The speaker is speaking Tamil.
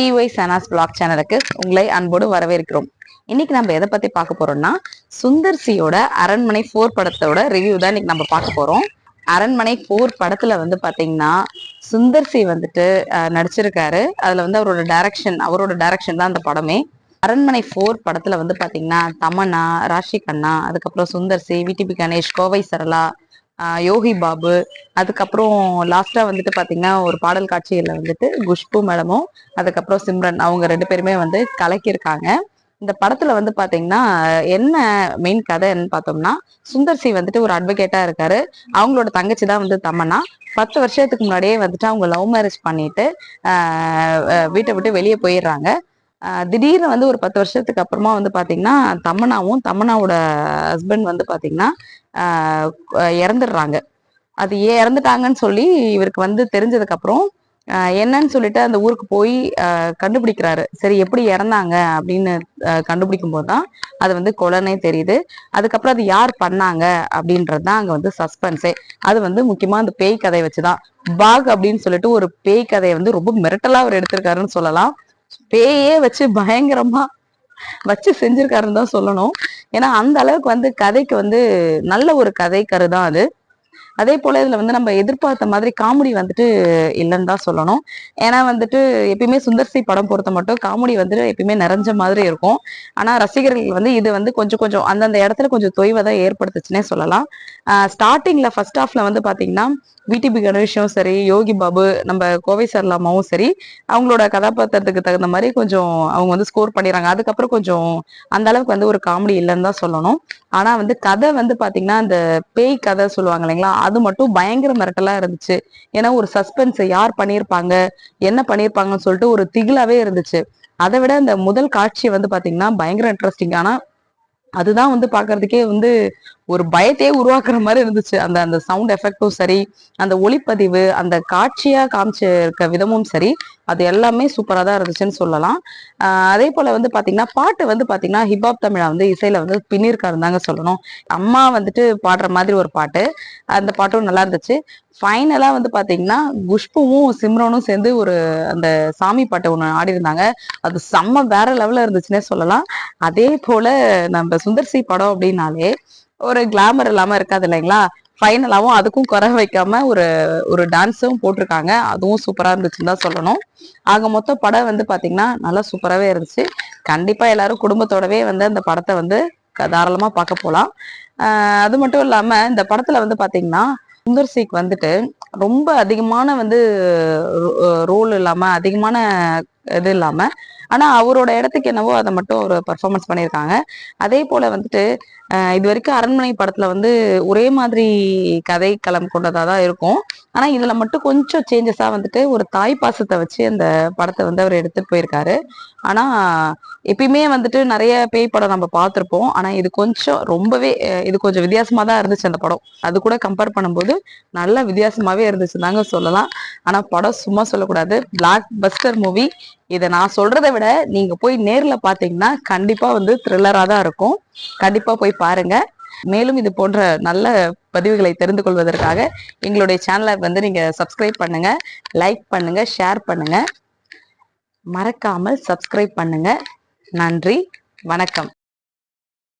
பிஒய் சனாஸ் பிளாக் சேனலுக்கு உங்களை அன்போடு வரவேற்கிறோம். இன்னைக்கு நம்ம எதை பத்தி பார்க்க போறோம்னா சுந்தர்சியோட அரண்மனை ஃபோர் படத்தோட ரிவ்யூ தான் இன்னைக்கு நம்ம பார்க்க போறோம். அரண்மனை ஃபோர் படத்துல வந்து பாத்தீங்கன்னா சுந்தர் சி வந்துட்டு நடிச்சிருக்காரு. அதுல வந்து அவரோட டைரக்ஷன் அவரோட டைரக்ஷன் தான் அந்த படமே. அரண்மனை ஃபோர் படத்துல வந்து பாத்தீங்கன்னா தமன்னா ராஷி கண்ணா அதுக்கப்புறம் சுந்தர் சி விடிபி கணேஷ் கோவை சரளா யோகி பாபு அதுக்கப்புறம் லாஸ்டா வந்துட்டு பாத்தீங்கன்னா ஒரு பாடல் காட்சியில வந்துட்டு குஷ்பு மேடமும் அதுக்கப்புறம் சிம்ரன் அவங்க ரெண்டு பேருமே வந்து கலக்கியிருக்காங்க. இந்த படத்துல வந்து பாத்தீங்கன்னா என்ன மெயின் கதைன்னு பார்த்தோம்னா சுந்தர் சி வந்துட்டு ஒரு அட்வொகேட்டா இருக்காரு. அவங்களோட தங்கச்சி தான் வந்து தமன்னா. பத்து வருஷத்துக்கு முன்னாடியே வந்துட்டு அவங்க லவ் மேரேஜ் பண்ணிட்டு வீட்டை விட்டு வெளியே போயிடுறாங்க. திடீர்னு வந்து ஒரு பத்து வருஷத்துக்கு அப்புறமா வந்து பாத்தீங்கன்னா தமன்னாவும் தமன்னாவோட ஹஸ்பண்ட் வந்து பாத்தீங்கன்னா இறந்துடுறாங்க. அது ஏன் இறந்துட்டாங்கன்னு சொல்லி இவருக்கு வந்து தெரிஞ்சதுக்கு அப்புறம் என்னன்னு சொல்லிட்டு அந்த ஊருக்கு போய் கண்டுபிடிக்கிறாரு. சரி எப்படி இறந்தாங்க அப்படின்னு கண்டுபிடிக்கும் போது தான் அது வந்து கொலனே தெரியுது. அதுக்கப்புறம் அது யார் பண்ணாங்க அப்படின்றது தான் அங்கே வந்து சஸ்பென்ஸே அது வந்து முக்கியமாக அந்த பேய் கதையை வச்சுதான். பாக் அப்படின்னு சொல்லிட்டு ஒரு பேய் கதையை வந்து ரொம்ப மிரட்டலாக அவர் எடுத்திருக்காருன்னு சொல்லலாம். பேயே வச்சு பயங்கரமா வச்சு செஞ்சிருக்காருன்னு தான் சொல்லணும். ஏன்னா அந்த அளவுக்கு வந்து கதைக்கு வந்து நல்ல ஒரு கதை கருதான் அது. அதே போல இதுல வந்து நம்ம எதிர்பார்த்த மாதிரி காமெடி வந்துட்டு இல்லைன்னு தான் சொல்லணும். ஏன்னா வந்துட்டு எப்பயுமே சுந்தர்சி படம் பொறுத்த மட்டும் காமெடி வந்துட்டு எப்பயுமே நிறைஞ்ச மாதிரி இருக்கும். ஆனா ரசிகர்கள் வந்து இது வந்து கொஞ்சம் கொஞ்சம் அந்தந்த இடத்துல கொஞ்சம் தொய்வை தான் ஏற்படுத்துச்சுன்னே சொல்லலாம். ஸ்டார்டிங்ல ஃபர்ஸ்ட் ஹாஃப்ல வந்து பாத்தீங்கன்னா விடிபி கணேஷும் சரி யோகி பாபு நம்ம கோவை சர்லாமாவும் சரி அவங்களோட கதாபாத்திரத்துக்கு தகுந்த மாதிரி கொஞ்சம் அவங்க வந்து ஸ்கோர் பண்ணிடுறாங்க. அதுக்கப்புறம் கொஞ்சம் அந்த அளவுக்கு வந்து ஒரு காமெடி இல்லைன்னு தான் சொல்லணும். ஆனா வந்து கதை வந்து பாத்தீங்கன்னா அந்த பேய் கதை சொல்லுவாங்க இல்லைங்களா அது மட்டும் பயங்கர மிரட்டலா இருந்துச்சு. ஏன்னா ஒரு சஸ்பென்ஸ் யார் பண்ணியிருப்பாங்க என்ன பண்ணியிருப்பாங்கன்னு சொல்லிட்டு ஒரு திகிலாவே இருந்துச்சு. அதை விட அந்த முதல் காட்சி வந்து பாத்தீங்கன்னா பயங்கர இன்ட்ரெஸ்டிங் ஆனா அதுதான் வந்து பாக்குறதுக்கே வந்து ஒரு பயத்தையே உருவாக்குற மாதிரி இருந்துச்சு. அந்த அந்த சவுண்ட் எஃபெக்டும் சரி அந்த ஒளிப்பதிவு அந்த காட்சியா காமிச்சிருக்க விதமும் சரி அது எல்லாமே சூப்பரா தான் இருந்துச்சுன்னு சொல்லலாம். அதே போல வந்து பாத்தீங்கன்னா பாட்டு வந்து பாத்தீங்கன்னா ஹிப்ஹாப் தமிழா வந்து இசையில வந்து பின்னிருக்காருன்னு தாங்க சொல்லணும். அம்மா வந்துட்டு பாடுற மாதிரி ஒரு பாட்டு. அந்த பாட்டும் நல்லா இருந்துச்சு. ஃபைனலா வந்து பாத்தீங்கன்னா குஷ்புவும் சிம்ரனும் சேர்ந்து ஒரு அந்த சாமி பாட்டை ஒன்று ஆடி இருந்தாங்க அது செம்ம வேற லெவல்ல இருந்துச்சுன்னே சொல்லலாம். அதே போல நம்ம சுந்தர் சி படம் அப்படின்னாலே ஒரு கிளாமர் இல்லாம இருக்காது இல்லைங்களா? ஃபைனலாகவும் அதுக்கும் குறை வைக்காம ஒரு ஒரு டான்ஸும் போட்டிருக்காங்க. அதுவும் சூப்பராக இருந்துச்சுன்னு தான் சொல்லணும். ஆக மொத்தம் படம் வந்து பார்த்தீங்கன்னா நல்லா சூப்பராகவே இருந்துச்சு. கண்டிப்பாக எல்லாரும் குடும்பத்தோடவே வந்து அந்த படத்தை வந்து க- பார்க்க போகலாம் அது மட்டும் இல்லாமல் இந்த படத்தில் வந்து பார்த்தீங்கன்னா சுந்தர் சிக் வந்துட்டு ரொம்ப அதிகமான வந்து ரோல் இல்லாமல் அதிகமான இது இல்லாமல் ஆனால் அவரோட இடத்துக்கு என்னவோ அதை மட்டும் ஒரு பர்ஃபார்மன்ஸ் பண்ணியிருக்காங்க. அதே போல் வந்துட்டு இது வரைக்கும் அரண்மனை படத்துல வந்து ஒரே மாதிரி கதை களம் கொண்டதா தான் இருக்கும். ஆனா இதுல மட்டும் கொஞ்சம் சேஞ்சஸா வந்துட்டு ஒரு தாய் பாசத்தை வச்சு அந்த படத்தை வந்து அவர் எடுத்துட்டு போயிருக்காரு. ஆனா எப்பயுமே வந்துட்டு நிறைய பேய் படம் நம்ம பார்த்துருப்போம். ஆனா இது கொஞ்சம் ரொம்பவே இது கொஞ்சம் வித்தியாசமா தான் இருந்துச்சு அந்த படம். அது கூட கம்பேர் பண்ணும்போது நல்ல வித்தியாசமாவே இருந்துச்சு தாங்க சொல்லலாம். ஆனா படம் சும்மா சொல்லக்கூடாது. பிளாக் பஸ்டர் மூவி இதை நான் சொல்றதை விட நீங்க போய் நேர்ல பாத்தீங்கன்னா கண்டிப்பா வந்து த்ரில்லரா தான் இருக்கும். கண்டிப்பா போய் பாருங்க. மேலும் இது போன்ற நல்ல பதிவுகளை தெரிந்து கொள்வதற்காக எங்களுடைய சேனலை வந்து நீங்க சப்ஸ்கிரைப் பண்ணுங்க லைக் பண்ணுங்க ஷேர் பண்ணுங்க. மறக்காமல் சப்ஸ்கிரைப் பண்ணுங்க. நன்றி. வணக்கம்.